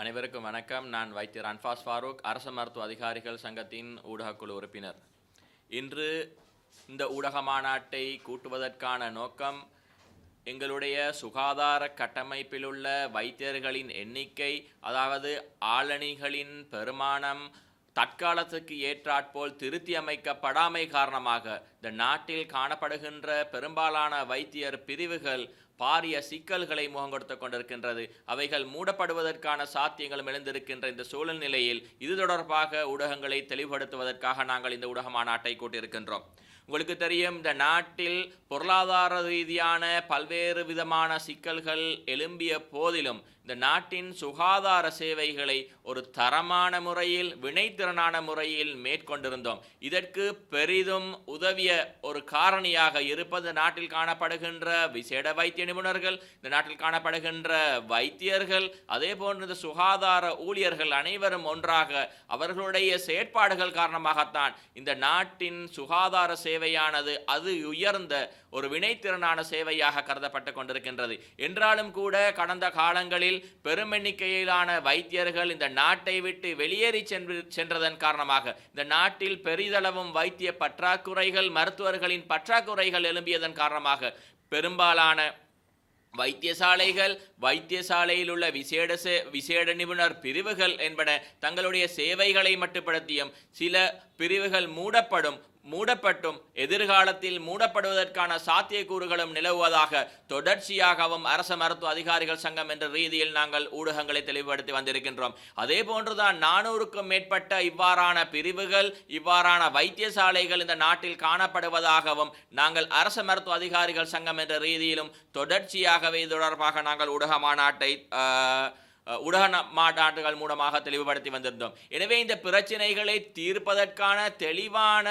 அனைவருக்கும் வணக்கம். நான் வைத்தியர் அன்பாஸ் ஃபாரூக் அரசு மருத்துவ அதிகாரிகள் சங்கத்தின் ஊடகக்குழு உறுப்பினர். இன்று இந்த ஊடக மாநாட்டை கூட்டுவதற்கான நோக்கம் எங்களுடைய சுகாதார கட்டமைப்பில் உள்ள வைத்தியர்களின் எண்ணிக்கை அதாவது ஆளணிகளின் பெருமானம் தற்காலத்துக்கு ஏற்றாற்போல் திருத்தி அமைக்கப்படாமை காரணமாக இந்த நாட்டில் காணப்படுகின்ற பெரும்பாலான வைத்தியர் பிரிவுகள் பாரிய சிக்கல்களை முகங்கொடுத்து கொண்டிருக்கின்றது. அவைகள் மூடப்படுவதற்கான சாத்தியங்களும் எழுந்திருக்கின்ற இந்த சூழல் நிலையில் இது தொடர்பாக ஊடகங்களை தெளிவுபடுத்துவதற்காக நாங்கள் இந்த ஊடக மாநாட்டை கூட்டியிருக்கின்றோம். உங்களுக்கு தெரியும் இந்த நாட்டில் பொருளாதார ரீதியான பல்வேறு விதமான சிக்கல்கள் எழும்பிய போதிலும் இந்த நாட்டின் சுகாதார சேவைகளை ஒரு தரமான முறையில் வினைத்திறனான முறையில் மேற்கொண்டிருந்தோம். இதற்கு பெரிதும் உதவிய ஒரு காரணியாக இருப்பது நாட்டில் காணப்படுகின்ற விசேட வைத்திய நிபுணர்கள் இந்த நாட்டில் காணப்படுகின்ற வைத்தியர்கள் அதே போன்று இந்த சுகாதார ஊழியர்கள் அனைவரும் ஒன்றாக அவர்களுடைய செயற்பாடுகள் காரணமாகத்தான் இந்த நாட்டின் சுகாதார சேவை சேவையானது அது உயர்ந்த ஒரு வினைத்திறனான சேவையாக கருதப்பட்டு கொண்டிருக்கின்றது. என்றாலும் கூட கடந்த காலங்களில் பெரும் எண்ணிக்கையிலான வைத்தியர்கள் இந்த நாட்டை விட்டு வெளியேறி சென்று சென்றதன் காரணமாக இந்த நாட்டில் பெரிதளவும் வைத்திய பற்றாக்குறைகள் மருத்துவர்களின் பற்றாக்குறைகள் எழும்பியதன் காரணமாக பெரும்பாலான வைத்தியசாலைகள் வைத்தியசாலையில் உள்ள விசேட சே விசேட நிபுணர் பிரிவுகள் என்பன தங்களுடைய சேவைகளை மட்டுப்படுத்தியும் சில பிரிவுகள் மூடப்படும் மூடப்பட்டும். எதிர்காலத்தில் மூடப்படுவதற்கான சாத்தியக்கூறுகளும் நிலவுவதாக தொடர்ச்சியாகவும் அரச மருத்துவ அதிகாரிகள் சங்கம் என்ற ரீதியில் நாங்கள் ஊடகங்களை தெளிவுபடுத்தி வந்திருக்கின்றோம். அதே போன்றுதான் நானூறுக்கும் மேற்பட்ட இவ்வாறான பிரிவுகள் இவ்வாறான வைத்தியசாலைகள் இந்த நாட்டில் காணப்படுவதாகவும் நாங்கள் அரச மருத்துவ அதிகாரிகள் சங்கம் என்ற ரீதியிலும் தொடர்ச்சியாகவே இது தொடர்பாக நாங்கள் ஊடக மாநாட்டை ஊடக மாநாட்டுகள் மூலமாக தெளிவுபடுத்தி வந்திருந்தோம். எனவே இந்த பிரச்சினைகளை தீர்ப்பதற்கான தெளிவான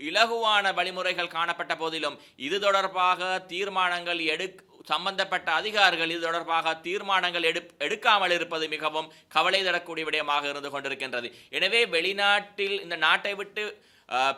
இலகுவான வழிமுறைகள் காணப்பட்ட போதிலும் இது தொடர்பாக தீர்மானங்கள் எடு சம்பந்தப்பட்ட அதிகாரிகள் இது தொடர்பாக தீர்மானங்கள் எடு எடுக்காமல் இருப்பது மிகவும் கவலை தரக்கூடிய விடயமாக இருந்து கொண்டிருக்கின்றது. எனவே வெளிநாட்டில் இந்த நாட்டை விட்டு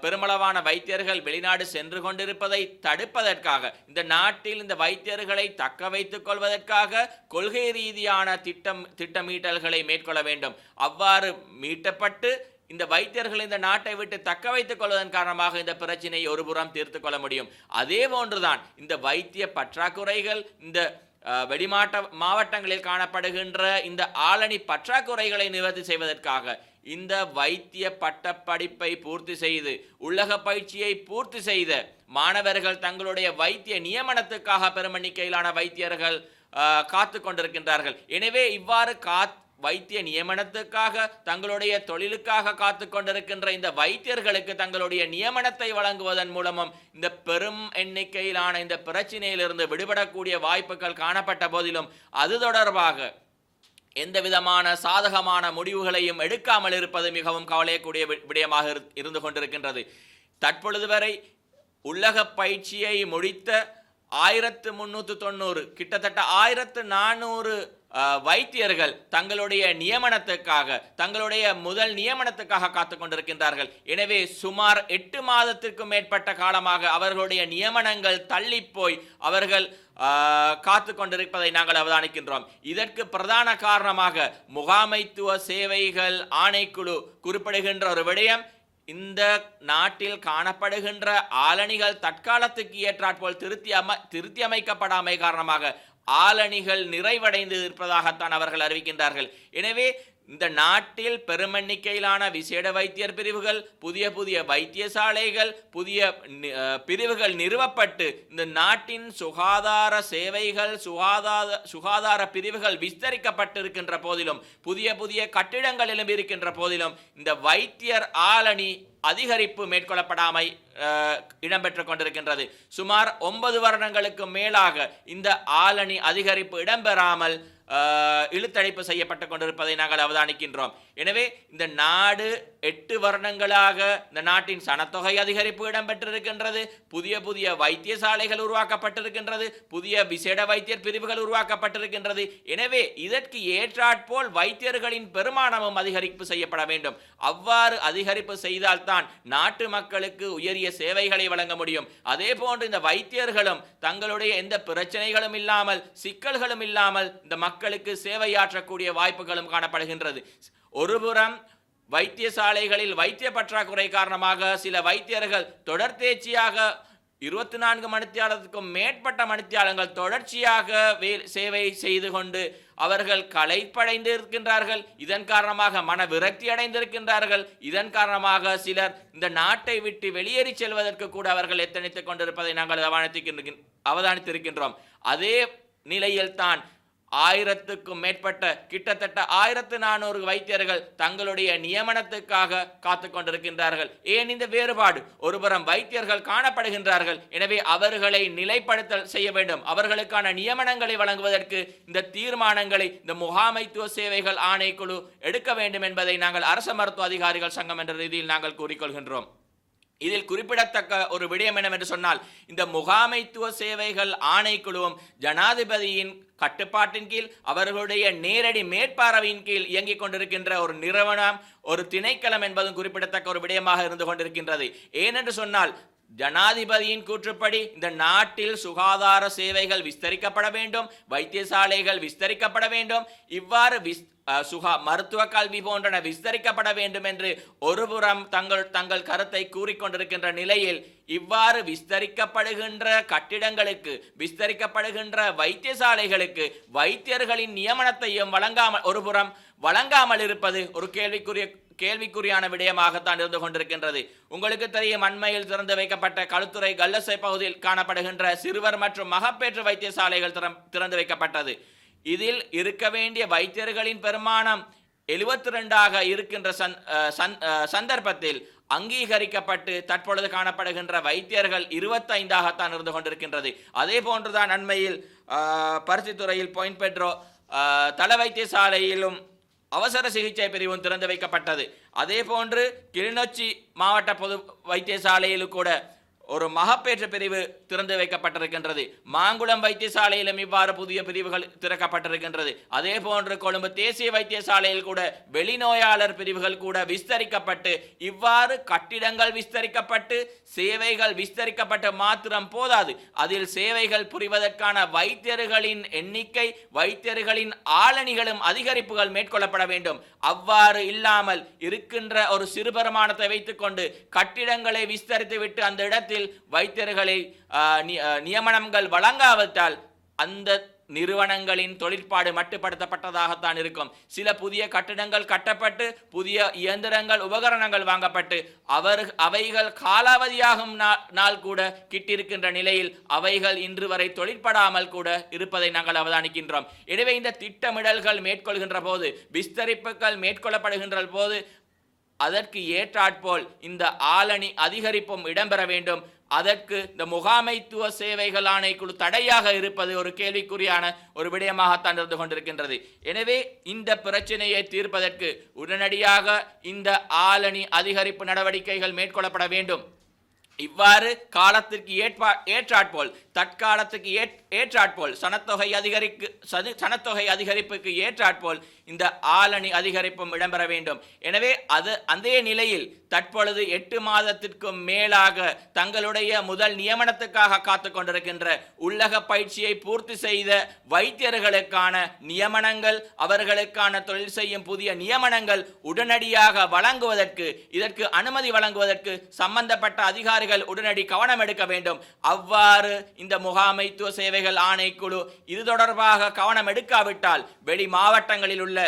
பெருமளவான வைத்தியர்கள் வெளிநாடு சென்று கொண்டிருப்பதை தடுப்பதற்காக இந்த நாட்டில் இந்த வைத்தியர்களை தக்க வைத்துக் கொள்வதற்காக கொள்கை ரீதியான திட்டம் திட்டமீட்டல்களை மேற்கொள்ள வேண்டும். அவ்வாறு மீட்டப்பட்டு இந்த வைத்தியர்கள் இந்த நாட்டை விட்டு தக்க வைத்துக் கொள்வதன் காரணமாக இந்த பிரச்சினையை ஒருபுறம் தீர்த்து கொள்ள முடியும். அதே போன்றுதான் இந்த வைத்திய பற்றாக்குறைகள் இந்த வெளிமாட்ட மாவட்டங்களில் காணப்படுகின்ற இந்த ஆளணி பற்றாக்குறைகளை நிவர்த்தி செய்வதற்காக இந்த வைத்திய பட்டப்படிப்பை பூர்த்தி செய்து உள்ளக பயிற்சியை பூர்த்தி செய்த மாணவர்கள் தங்களுடைய வைத்திய நியமனத்துக்காக பெருமண்ணிக்கையிலான வைத்தியர்கள் காத்து கொண்டிருக்கின்றார்கள். எனவே இவ்வாறு காத் வைத்திய நியமனத்துக்காக தங்களுடைய தொழிலுக்காக காத்து கொண்டிருக்கின்ற இந்த வைத்தியர்களுக்கு தங்களுடைய நியமனத்தை வழங்குவதன் மூலமும் இந்த பெரும் எண்ணிக்கையிலான இந்த பிரச்சினையிலிருந்து விடுபடக்கூடிய வாய்ப்புகள் காணப்பட்ட போதிலும் அது தொடர்பாக எந்த விதமான சாதகமான முடிவுகளையும் எடுக்காமல் இருப்பது மிகவும் கவலையக்கூடிய வி- விடயமாக இரு- இருந்து கொண்டிருக்கின்றது. தற்பொழுது வரை உள்ளக பயிற்சியை முடித்த ஆயிரத்து முன்னூற்று தொண்ணூறு கிட்டத்தட்ட ஆயிரத்து நானூறு வைத்தியர்கள் தங்களுடைய நியமனத்துக்காக தங்களுடைய முதல் நியமனத்துக்காக காத்து கொண்டிருக்கின்றார்கள். எனவே சுமார் எட்டு மாதத்திற்கும் மேற்பட்ட காலமாக அவர்களுடைய நியமனங்கள் தள்ளி போய் அவர்கள் காத்து கொண்டிருப்பதை நாங்கள் அவதானிக்கின்றோம். இதற்கு பிரதான காரணமாக முகாமைத்துவ சேவைகள் ஆணைக்குழு குறிப்பிடுகின்ற ஒரு விடயம் இந்த நாட்டில் காணப்படுகின்ற ஆலணிகள் தற்காலத்துக்கு ஏற்றாற்போல் திருத்தி அம திருத்தி அமைக்கப்படாமை காரணமாக ஆலணிகள் நிறைவடைந்து இருப்பதாகத்தான் அவர்கள் அறிவிக்கின்றார்கள். எனவே இந்த நாட்டில் பெருமண்ணிக்கையிலான விசேட வைத்தியர் பிரிவுகள் புதிய புதிய வைத்தியசாலைகள் புதிய பிரிவுகள் நிறுவப்பட்டு இந்த நாட்டின் சுகாதார சேவைகள் சுகாதார சுகாதார பிரிவுகள் விஸ்தரிக்கப்பட்டிருக்கின்ற போதிலும் புதிய புதிய கட்டிடங்கள் எழும்பியிருக்கின்ற போதிலும் இந்த வைத்தியர் ஆலணி அதிகரிப்பு மேற்கொள்ளப்படாமை அஹ், இடம்பெற்றுக் கொண்டிருக்கின்றது. சுமார் ஒன்பது வருடங்களுக்கு மேலாக இந்த ஆலணி அதிகரிப்பு இடம்பெறாமல் இழுத்தழைப்பு செய்யப்பட்டு கொண்டிருப்பதை நாங்கள் அவதானிக்கின்றோம். எனவே இந்த நாடு எட்டு வருடங்களாக இந்த நாட்டின் சனத்தொகை அதிகரிப்பு இடம்பெற்றிருக்கின்றது. புதிய புதிய வைத்தியசாலைகள் உருவாக்கப்பட்டிருக்கின்றது. புதிய விசேட வைத்தியர் பிரிவுகள் உருவாக்கப்பட்டிருக்கின்றது. எனவே இதற்கு ஏற்றாற்போல் வைத்தியர்களின் பெருமானமும் அதிகரிப்பு செய்யப்பட வேண்டும். அவ்வாறு அதிகரிப்பு செய்தால்தான் நாட்டு மக்களுக்கு உயரிய சேவைகளை வழங்க முடியும். அதே போன்று இந்த வைத்தியர்களும் தங்களுடைய எந்த பிரச்சனைகளும் இல்லாமல் சிக்கல்களும் இல்லாமல் இந்த மக்களுக்கு சேவையாற்றக்கூடிய வாய்ப்புகளும் காணப்படுகின்றது. ஒருபுறம் வைத்தியசாலைகளில் வைத்திய பற்றாக்குறை காரணமாக சில வைத்தியர்கள் தொடர்ந்தேர்ச்சியாக இருபத்தி நான்கு மணித்தியாலத்துக்கும் மேற்பட்ட மணித்தியாலங்கள் தொடர்ச்சியாக வே சேவை செய்து கொண்டு அவர்கள் களைப்படைந்து இருக்கின்றார்கள் இதன் காரணமாக மன விரக்தி அடைந்திருக்கின்றார்கள். இதன் காரணமாக சிலர் இந்த நாட்டை விட்டு வெளியேறி செல்வதற்கு கூட அவர்கள் எத்தனைத்துக் கொண்டிருப்பதை நாங்கள் அவதானித்திருக்கின்ற அவதானித்திருக்கின்றோம். அதே நிலையில்தான் ஆயிரத்துக்கும் மேற்பட்ட கிட்டத்தட்ட ஆயிரத்து நானூறு வைத்தியர்கள் தங்களுடைய நியமனத்துக்காக காத்து கொண்டிருக்கின்றார்கள். ஏன் இந்த வேறுபாடு? ஒருபுறம் வைத்தியர்கள் காணப்படுகின்றார்கள். எனவே அவர்களை நிலைப்படுத்தல் செய்ய வேண்டும். அவர்களுக்கான நியமனங்களை வழங்குவதற்கு இந்த தீர்மானங்களை இந்த முகாமைத்துவ சேவைகள் ஆணைக்குழு எடுக்க வேண்டும் என்பதை நாங்கள் அரச மருத்துவ அதிகாரிகள் சங்கம் என்ற ரீதியில் நாங்கள் கூறிக்கொள்கின்றோம். இதில் குறிப்பிடத்தக்க ஒரு விடயம் என்னவென்று சொன்னால் இந்த முகாமைத்துவ சேவைகள் ஆணைக்குழுவும் ஜனாதிபதியின் கட்டுப்பாட்டின் கீழ் அவர்களுடைய நேரடி மேற்பார்வையின் கீழ் இயங்கிக் கொண்டிருக்கின்ற ஒரு நிறுவனம் ஒரு திணைக்களம் என்பதும் குறிப்பிடத்தக்க ஒரு விடயமாக இருந்து கொண்டிருக்கின்றது. ஏனென்று சொன்னால் ஜனாதிபதியின் கூற்றுப்படி இந்த நாட்டில் சுகாதார சேவைகள் விஸ்தரிக்கப்பட வேண்டும் வைத்தியசாலைகள் விஸ்தரிக்கப்பட வேண்டும். இவ்வாறு விஸ் சுகா மருத்துவ கல்வி போன்றன விஸ்தரிக்கப்பட வேண்டும் என்று ஒருபுறம் தங்கள் தங்கள் கருத்தை கூறிக்கொண்டிருக்கின்ற நிலையில் இவ்வாறு விஸ்தரிக்கப்படுகின்ற கட்டிடங்களுக்கு விஸ்தரிக்கப்படுகின்ற வைத்தியசாலைகளுக்கு வைத்தியர்களின் நியமனத்தையும் வழங்காமல் ஒருபுறம் வழங்காமல் இருப்பது ஒரு கேள்விக்குரிய கேள்விக்குறியான விடயமாகத்தான் இருந்து கொண்டிருக்கின்றது. உங்களுக்கு தெரியும் அண்மையில் திறந்து வைக்கப்பட்ட களுத்துறை கல்லசை பகுதியில் காணப்படுகின்ற சிறுவர் மற்றும் மகப்பேற்று வைத்தியசாலைகள் திறந்து வைக்கப்பட்டது. இதில் இருக்க வேண்டிய வைத்தியர்களின் பெருமானம் எழுபத்தி ரெண்டாக இருக்கின்ற சந் சந்தர்ப்பத்தில் அங்கீகரிக்கப்பட்டு தற்பொழுது காணப்படுகின்ற வைத்தியர்கள் இருபத்தைந்தாகத்தான் இருந்து கொண்டிருக்கின்றது. அதே போன்றுதான் அண்மையில் பருத்தித்துறையில் பாயிண்ட் பெட்ரோ அஹ், தள வைத்தியசாலையிலும் அவசர சிகிச்சை பிரிவும் திறந்து வைக்கப்பட்டது. அதே போன்று கிளிநொச்சி மாவட்ட பொது வைத்தியசாலையில் கூட ஒரு மகப்பேற்று பிரிவு திறந்து வைக்கப்பட்டிருக்கின்றது. மாங்குளம் வைத்தியசாலையிலும் இவ்வாறு புதிய பிரிவுகள் திறக்கப்பட்டிருக்கின்றது. அதே போன்று கொழும்பு தேசிய வைத்தியசாலையில் கூட வெளிநோயாளர் பிரிவுகள் கூட விஸ்தரிக்கப்பட்டு இவ்வாறு கட்டிடங்கள் விஸ்தரிக்கப்பட்டு சேவைகள் விஸ்தரிக்கப்பட்ட மாத்திரம் போதாது. அதில் சேவைகள் புரிவதற்கான வைத்தியர்களின் எண்ணிக்கை வைத்தியர்களின் ஆளணிகளும் அதிகரிப்புகள் மேற்கொள்ளப்பட வேண்டும். அவ்வாறு இல்லாமல் இருக்கின்ற ஒரு சிறுபெருமானத்தை வைத்துக்கொண்டு கட்டிடங்களை விஸ்தரித்து விட்டு அந்த இடத்தில் வைத்தியர்களை நியமனங்கள் வழங்காவிட்டால் அந்த நிறுவனங்களின் தொழிற்பாடு மட்டுப்படுத்தப்பட்டதாகத்தான் இருக்கும். சில புதிய கட்டிடங்கள் கட்டப்பட்டு புதிய இயந்திரங்கள் உபகரணங்கள் வாங்கப்பட்டு அவர் அவைகள் காலாவதியாகும் நா- நாள் கூட கிட்டிருக்கின்ற நிலையில் அவைகள் இன்று வரை தொழிற்படாமல் கூட இருப்பதை நாங்கள் அவதானிக்கின்றோம். எனவே இந்த திட்டமிடல்கள் மேற்கொள்கின்ற போது விஸ்தரிப்புகள் மேற்கொள்ளப்படுகின்ற போது அதற்கு ஏற்றாற்போல் இந்த ஆளணி அதிகரிப்பும் இடம்பெற வேண்டும். அதற்கு இந்த முகாமைத்துவ சேவைகள் ஆணைக்குழு தடையாக இருப்பது ஒரு கேள்விக்குறியான ஒரு விடயமாகத்தான் இருந்து கொண்டிருக்கின்றது. எனவே இந்த பிரச்சனையை தீர்ப்பதற்கு உடனடியாக இந்த ஆளணி அதிகரிப்பு நடவடிக்கைகள் மேற்கொள்ளப்பட வேண்டும். இவ்வாறு காலத்திற்கு ஏற்பா ஏற்றாற்போல் தற்காலத்துக்கு ஏற் ஏற்றாற்போல் சனத்தொகை அதிகரிக்கு சது சனத்தொகை அதிகரிப்புக்கு ஏற்றாற்போல் இந்த ஆளணி அதிகரிப்பும் இடம்பெற வேண்டும். எனவே அது அதே நிலையில் தற்பொழுது எட்டு மாதத்திற்கும் மேலாக தங்களுடைய முதல் நியமனத்துக்காக காத்து கொண்டிருக்கின்ற உள்ளக பயிற்சியை பூர்த்தி செய்த வைத்தியர்களுக்கான நியமனங்கள் அவர்களுக்கான தொழில் செய்யும் புதிய நியமனங்கள் உடனடியாக வழங்குவதற்கு இதற்கு அனுமதி வழங்குவதற்கு சம்பந்தப்பட்ட அதிகாரி அதிகாரிகள் உடனடி கவனம் எடுக்க வேண்டும். அவ்வாறு இந்த முகாமைத்துவ சேவைகள் ஆணைக்குழு இது தொடர்பாக கவனம் எடுக்காவிட்டால் வெளி மாவட்டங்களில் உள்ள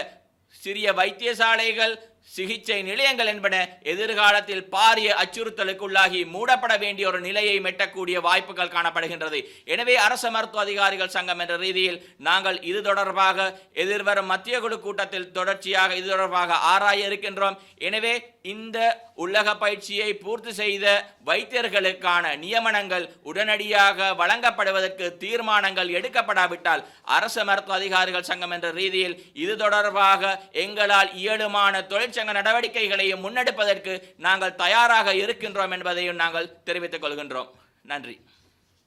சிறிய வைத்தியசாலைகள் சிகிச்சை நிலையங்கள் என்பன எதிர்காலத்தில் பாரிய அச்சுறுத்தலுக்குள்ளாகி மூடப்பட வேண்டிய ஒரு நிலையை மெட்டக்கூடிய வாய்ப்புகள் காணப்படுகின்றது. எனவே அரச மருத்துவ அதிகாரிகள் சங்கம் என்ற ரீதியில் நாங்கள் இது தொடர்பாக எதிர்வரும் மத்திய குழு கூட்டத்தில் தொடர்ச்சியாக இது தொடர்பாக ஆராய இருக்கின்றோம். எனவே இந்த உள்ளக பயிற்சியை பூர்த்தி செய்த வைத்தியர்களுக்கான நியமனங்கள் உடனடியாக வழங்கப்படுவதற்கு தீர்மானங்கள் எடுக்கப்படாவிட்டால் அரச மருத்துவ அதிகாரிகள் சங்கம் என்ற ரீதியில் இது தொடர்பாக எங்களால் இயலுமான தொழிற்சங்க நடவடிக்கைகளையும் முன்னெடுப்பதற்கு நாங்கள் தயாராக இருக்கின்றோம் என்பதையும் நாங்கள் தெரிவித்துக் கொள்கின்றோம். நன்றி.